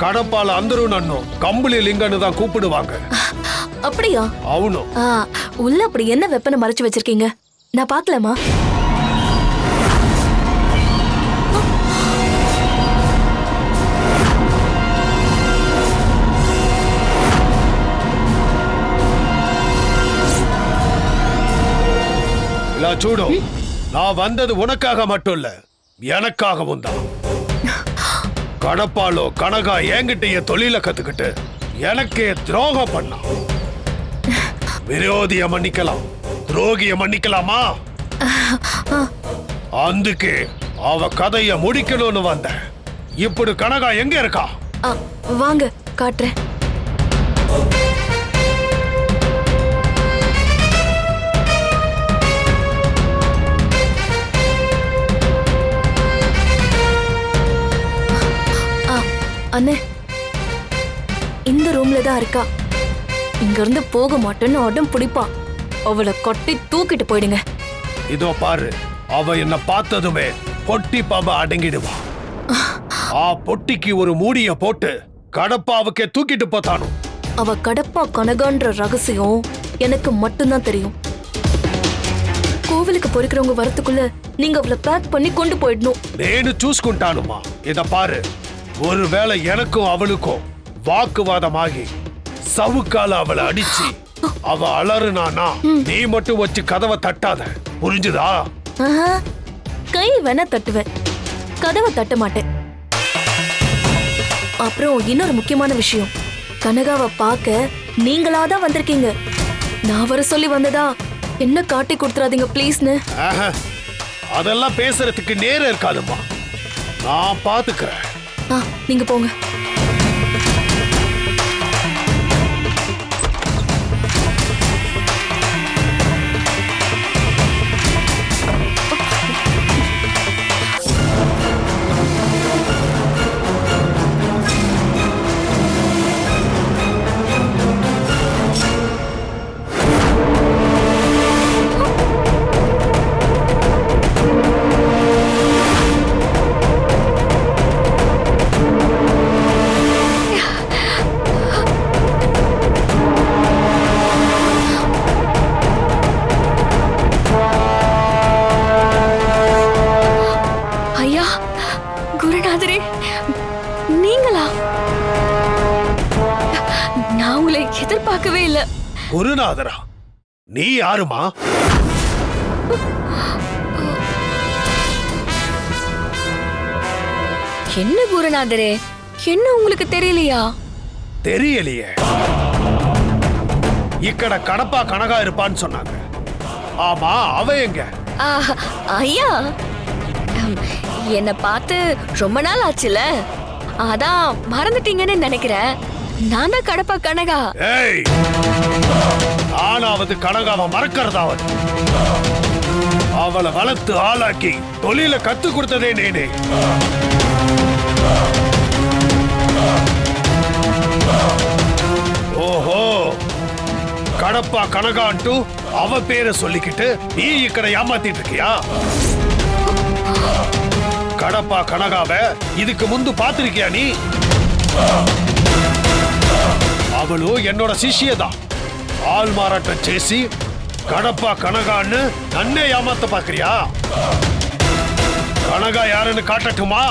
கடப்பால அந்தரு நன்னு கம்பளி லிங்கன்னு தான் கூப்பிடுவாங்க அப்படியா అవును ஆ, உள்ள அப்படி என்ன வெப்பனை மறைச்சு வச்சிருக்கீங்க நான் பார்க்கலாமா ఇలా చూడు నా வந்தது உனக்காக மட்டும் இல்ல எனக்காகவும் தான் கடப்பாலோ கனகா என்கிட்டயே தொழில கத்துக்கிட்டு எனக்கே துரோகம் பண்ணா. விரோதிய மன்னிக்கலாம் துரோகிய மன்னிக்கலாமா? அதுக்கு அவ கதைய முடிக்கணும்னு வந்த இப்படி கனகா எங்க இருக்கா? வாங்க காட்டுறேன். அண்ணே இந்த ரூம்ல தான் இருக்கா இங்க இருந்து போக மாட்டேன்னு அடம் பிடிப்பா அவளை கொட்டி தூக்கிட்டு போயிடுங்க இதோ பாரு அவ என்ன பார்த்ததுமே பொட்டி பாபா அடங்கிடுவா ஆ பொட்டிக்கு ஒரு மூடிய போட்டு கடப்பாவுக்கே தூக்கிட்டு போத்தானு அவ கடப்பா கனகான்ற ரகசியம் எனக்கு மட்டும்தான் தெரியும் கோவிலுக்கு பொறுக்கிறவங்க வரத்துக்குள்ள நீங்க அவளை பேக் பண்ணி கொண்டு போயிடணும் నేను చూసుకుంటానుమా ఇద పారు ஒருவேளை எனக்கும் அவளுக்கும் வாக்குவாதமாகி சவுக்கால அவளை அடிச்சு அவ அலறுனானா நீ மட்டும் வச்சு கதவை தட்டாத. புரிஞ்சுதா? கை வேணா தட்டுவேன். கதவை தட்ட மாட்டேன். அப்புறம் இன்னொரு முக்கியமான விஷயம். கனகாவை பார்க்க நீங்களா தான் வந்திருக்கீங்க. நான் வர சொல்லி வந்ததா? என்ன காட்டி கொடுத்துறாதீங்க ப்ளீஸ்னு அதெல்லாம் பேசுறதுக்கு நேரம் இருக்காதும்மா. நான் பாத்துக்கிறேன். ஆ நீங்க போங்க. எதிர்பார்க்கவே இல்ல. குருநாதரா நீ யாருமா? என்ன குருநாதரே? என்ன உங்களுக்கு தெரியலையா? தெரியலையே. இக்கட கடப்பா கனகா இருப்பான்னு சொன்னாங்க. ஆமா அவ எங்க? ஐயா. என்ன பார்த்து ரொம்ப நாள் ஆச்சுல. அதான் மறந்துட்டீங்கன்னு நினைக்கிறேன். நானா கடப்பா கனகா. ஏய்! ஆனாவது கனகாவை மறக்கிறதாவது அவளை வளர்த்து ஆளாக்கி தொழில கத்து கொடுத்ததே நேனே. ஓஹோ! கடப்பா கனகான்ட்டு அவ பேரை சொல்லிக்கிட்டு நீ இக்கட ஏமாத்திட்டு இருக்கியா? கடப்பா கனகாவை இதுக்கு முந்து பாத்திருக்கியா நீ? అవలు ఎన్నోడ శిష్యదా ఆల్ మారాట చేసి కడప కనగాన్ని నన్నే యామత్త పాక్రియా కనగా యారని కాటట్టుమా